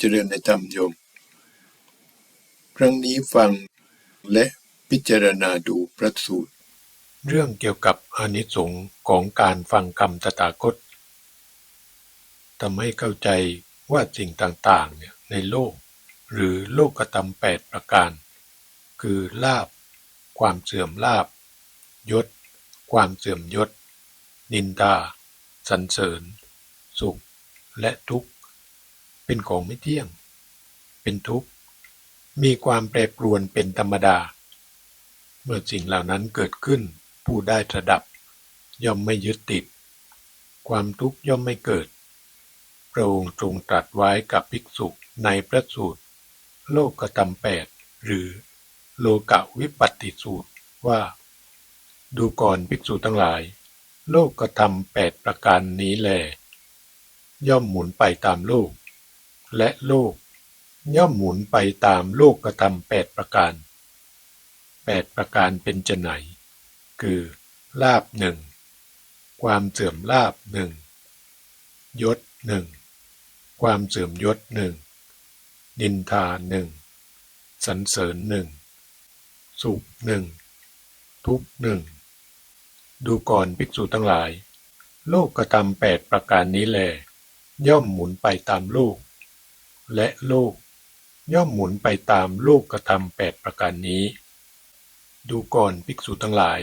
เจริญในธรรมโยม ครั้งนี้ฟังและพิจารณาดูพระสูตร เรื่องเกี่ยวกับอนิสงส์ของการฟังคำตถาคตทำให้เข้าใจว่าสิ่งต่างๆเนี่ยในโลก หรือโลกธรรมแปดประการ คือลาบ ความเสื่อมลาบ ยศ ความเสื่อมยศ นินทาสรรเสริญ สุข และทุกข์ เป็นของไม่เที่ยง เป็นทุกข์ มีความแปรปรวนเป็นธรรมดา เมื่อสิ่งเหล่านั้นเกิดขึ้น ผู้ได้ระดับ ย่อมไม่ยึดติด ความทุกข์ย่อมไม่เกิด พระองค์ทรงตรัสไว้กับภิกษุในพระสูตร โลกธรรมแปดหรือโลกวิปัตติสูตรว่า ดูก่อนภิกษุทั้งหลาย โลกธรรมแปดประการนี้แล ย่อมหมุนไปตามโลก และโลกย่อมหมุนไปตามโลกธรรมแปดประการแปดประการเป็นจะไหน คือลาบหนึ่งความเสื่อมลาบหนึ่งยศหนึ่งความเสื่อมยศหนึ่งนินทาหนึ่งสรรเสริญหนึ่งสุขหนึ่งทุกหนึ่งดูก่อนภิกษุทั้งหลาย โลกกระทำแปดประการนี้แล ย่อมหมุนไปตามโลก และโลก ย่อมหมุนไปตามโลกกระทำแปดประการนี้ ดูก่อนภิกษุทั้งหลาย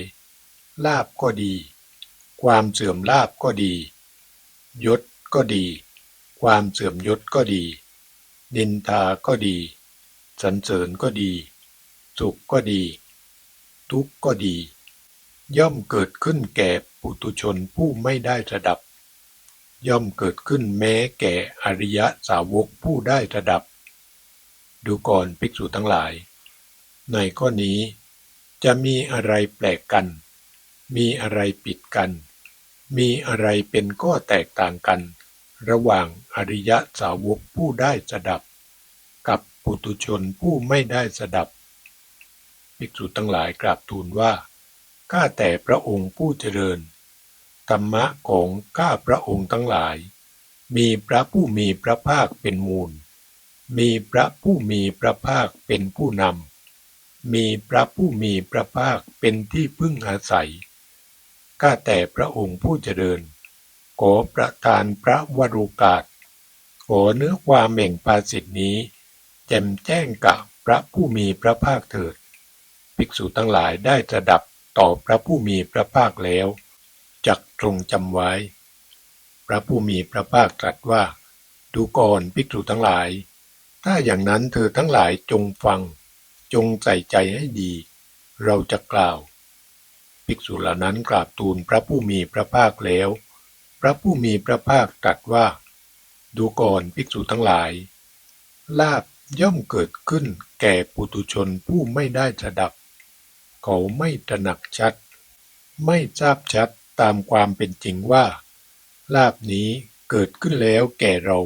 ลาบก็ดี ความเสื่อมลาบก็ดี ยศก็ดี ความเสื่อมยศก็ดี นินทาก็ดีสรรเสริญก็ดี สุขก็ดี ทุกข์ก็ดี ย่อมเกิดขึ้นแก่ปุถุชนผู้ไม่ได้ระดับ ย่อมเกิดขึ้นแม้แก่อริยสาวกผู้ได้ระดับ ดูก่อนภิกษุทั้งหลาย ในข้อนี้จะมีอะไรแปลกกัน มีอะไรปิดกัน มีอะไรเป็นข้อแตกต่างกัน ระหว่างอริยสาวกผู้ได้สดับ กับปุถุชนผู้ไม่ได้สดับ ภิกษุทั้งหลายกราบทูลว่า ข้าแต่พระองค์ผู้เจริญ ธรรมะของข้าพระองค์ทั้งหลาย มีพระผู้มีพระภาคเป็นมูล มีพระผู้มีพระภาคเป็นผู้นำ มีพระผู้มีพระภาคเป็นที่พึ่งอาศัย ข้าแต่พระองค์ผู้เจริญ ขอประทานพระวรุกาสขอเนื้อความแห่งภาสิทธินี้ แจ่มแจ้งกับพระผู้มีพระภาคเถิด ภิกษุทั้งหลายได้จะดับต่อพระผู้มีพระภาคแล้ว จักตรงจำไว้ พระผู้มีพระภาคตรัสว่า ดูก่อนภิกษุทั้งหลาย ถ้าอย่างนั้นเธอทั้งหลายจงฟัง จงใส่ใจให้ดี เราจะกล่าว ภิกษุเหล่านั้นกราบทูลพระผู้มีพระภาคแล้ว พระผู้มีพระภาคตรัสว่า ดูก่อนภิกษุทั้งหลาย ลาบย่อมเกิดขึ้นแก่ปุถุชนผู้ไม่ได้ระดับ เขาไม่ตระหนักชัด ไม่ทราบชัด ตามความเป็นจริงว่า ลาบนี้เกิดขึ้นแล้วแก่เรา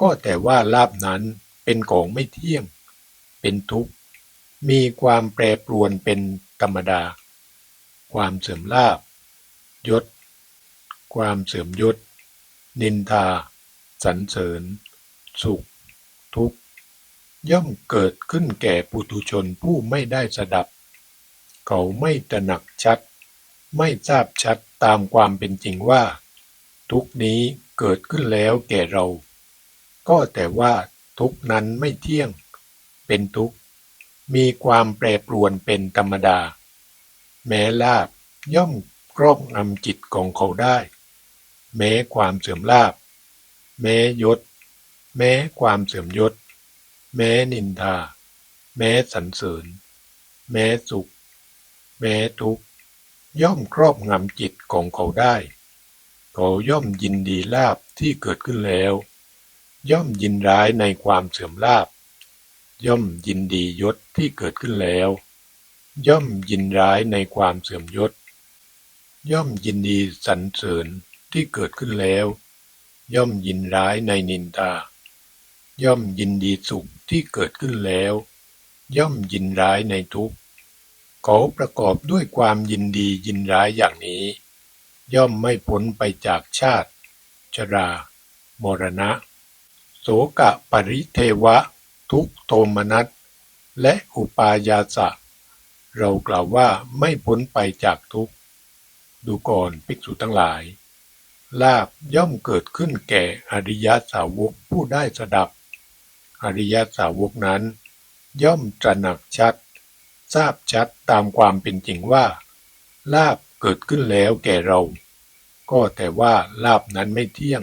ก็แต่ว่าลาบนั้นเป็นของไม่เที่ยง เป็นทุกข์ มีความแปรปรวนเป็นธรรมดา ความเสื่อมลาบยศ ความเสื่อมยศ นินทา สรรเสริญ สุข ทุกข์ ย่อมเกิดขึ้นแก่ปุถุชนผู้ไม่ได้สดับ เขาไม่ตระหนักชัด ไม่ทราบชัดตามความเป็นจริงว่า ทุกข์นี้เกิดขึ้นแล้วแก่เรา ก็แต่ว่าทุกข์นั้นไม่เที่ยง เป็นทุกข์ มีความแปรปรวนเป็นธรรมดา แม้ลาบย่อมครอบงำจิตของเขาได้ แม้ความเสื่อมลาบ แม้ยศ แม้ความเสื่อมยศ แม้นินทา แม้สรรเสริญ แม้สุข แม้ทุกข์ ย่อมครอบงำจิตของเขาได้ เขาย่อมยินดีลาบที่เกิดขึ้นแล้ว ย่อมยินร้ายในความเสื่อมลาบ ย่อมยินดียศที่เกิดขึ้นแล้ว ย่อมยินร้ายในความเสื่อมยศ ย่อมยินดีสรรเสริญที่เกิดขึ้นแล้ว ย่อมยินร้ายในนินทาย่อมยินดีสุขที่เกิดขึ้นแล้ว ย่อมยินร้ายในทุกข์ เขาประกอบด้วยความยินดียินร้ายอย่างนี้ ย่อมไม่พ้นไปจากชาติ ชรา มรณะ โสกะปริเทวะ ทุกโทมนัสและอุปายาสะ เรากล่าวว่าไม่พ้นไปจากทุกดูก่อนภิกษุทั้งหลาย ลาบย่อมเกิดขึ้นแก่อริยสาวกผู้ได้สดับ อริยสาวกนั้น ย่อมตระหนักชัด ทราบชัดตามความเป็นจริงว่า ลาบเกิดขึ้นแล้วแก่เรา ก็แต่ว่าลาบนั้นไม่เที่ยง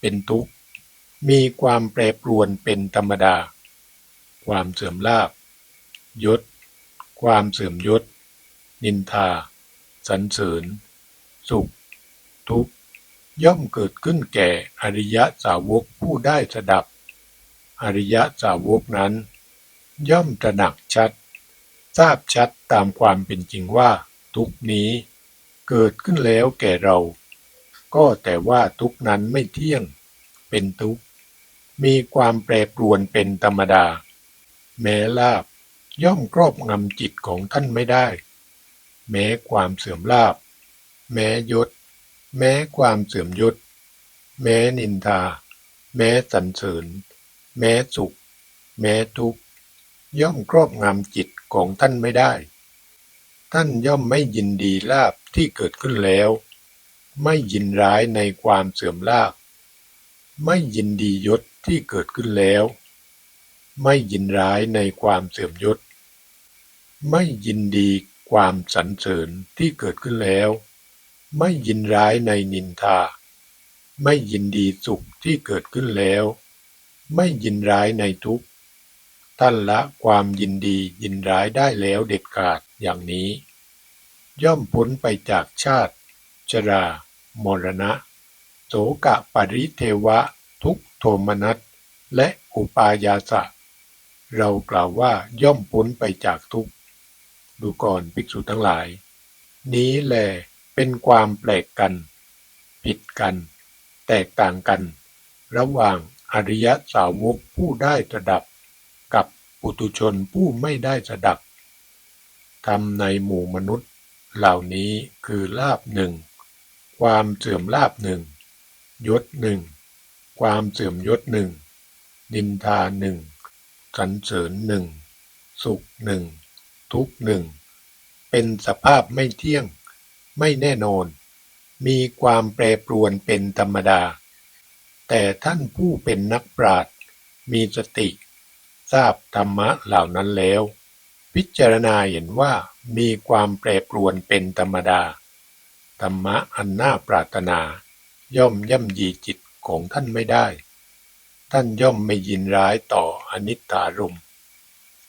เป็นทุกข์ มีความแปรปรวนเป็นธรรมดา ความเสื่อมลาบ ยศ ความเสื่อมยศ นินทาสรรเสริญ สุข ทุกข์ ย่อมเกิดขึ้นแก่อริยะสาวกผู้ได้สดับ อริยะสาวกนั้น ย่อมตระหนักชัด ทราบชัดตามความเป็นจริงว่า ทุกนี้เกิดขึ้นแล้วแก่เรา ก็แต่ว่าทุกนั้นไม่เที่ยง เป็นทุก มีความแปรปรวนเป็นธรรมดา แม้ลาบย่อมครอบงำจิตของท่านไม่ได้ แม้ความเสื่อมลาบ แม้ยศ แม้ความเสื่อมยศ แม้นินทา แม้สรรเสริญ แม้สุข แม้ทุกย่อมครอบงำจิต ของท่านไม่ได้ ท่านย่อมไม่ยินดีลาบที่เกิดขึ้นแล้ว ไม่ยินร้ายในความเสื่อมลาบไม่ยินดียศที่เกิดขึ้นแล้ว ไม่ยินร้ายในความเสื่อมยศ ไม่ยินดีความสรรเสริญที่เกิดขึ้นแล้ว ไม่ยินร้ายในนินทา ไม่ยินดีสุขที่เกิดขึ้นแล้ว ไม่ยินร้ายในทุกข์ ท่านละความยินดียินร้ายได้แล้วเด็ดขาดอย่างนี้ ย่อมพ้นไปจากชาติ ชรามรณะ โสกะปริเทวะ ทุกโทมนัสและอุปายาสะ เรากล่าวว่าย่อมพ้นไปจากทุกดูก่อนภิกษุทั้งหลาย นี้แลเป็นความแปลกกัน ผิดกัน แตกต่างกัน ระหว่างอริยสาวกผู้ได้สดับกับ ปุตุชนผู้ไม่ได้สดับทำในหมู่มนุษย์เหล่านี้คือลาบหนึ่ง ความเสื่อมลาบหนึ่ง ยศหนึ่ง ความเสื่อมยศหนึ่ง นินทาหนึ่งสรรเสริญหนึ่ง สุขหนึ่ง ทุกหนึ่ง เป็นสภาพไม่เที่ยง ไม่แน่นอน มีความแปรปรวนเป็นธรรมดา แต่ท่านผู้เป็นนักปราชญ์มีสติ ทราบธรรมะเหล่านั้นแล้ว พิจารณาเห็นว่ามีความแปรปรวนเป็นธรรมดา ธรรมะอันน่าปรารถนา ย่อมย่ำยีจิตของท่านไม่ได้ ท่านย่อมไม่ยินร้ายต่ออนิจจารม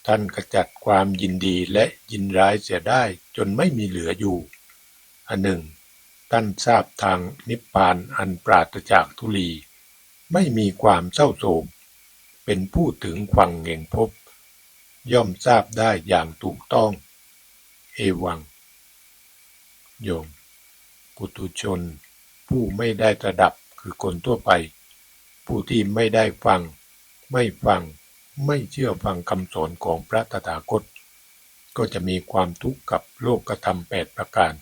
ท่านขจัดความยินดีและยินร้ายเสียได้จนไม่มีเหลืออยู่ อันหนึ่ง ท่านทราบทางนิพพานอันปราศจากทุลี ไม่มีความเศร้าโศก เป็นผู้ถึงควังเง่งพบ ย่อมทราบได้อย่างถูกต้อง เอวัง โยมปุตุชน ผู้ไม่ได้ระดับคือคนทั่วไป ผู้ที่ไม่ได้ฟัง ไม่ฟัง ไม่เชื่อฟังคำสอนของพระตถาคต ก็จะมีความทุกข์กับโลกธรรมแปดประการ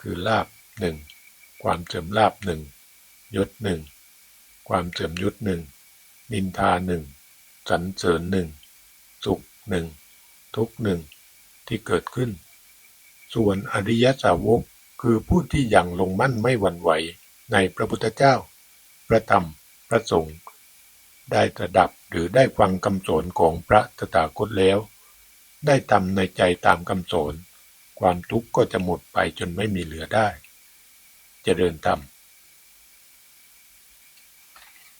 คือลาบหนึ่งความเสื่อมลาบหนึ่งยศหนึ่งความเสื่อมยศหนึ่ง นินทาหนึ่งสรรเสริญหนึ่งสุขหนึ่งทุกหนึ่งที่เกิดขึ้น ส่วนอริยสาวกคือผู้ที่ยังลงมั่นไม่หวั่นไหวในพระพุทธเจ้า พระธรรม พระสงฆ์ได้ตระดับหรือได้ฟังคำสอนของพระตถาคตแล้ว ได้ทำในใจตามคำสอน ความทุกข์ก็จะหมดไปจนไม่มีเหลือได้จเจริญธรรม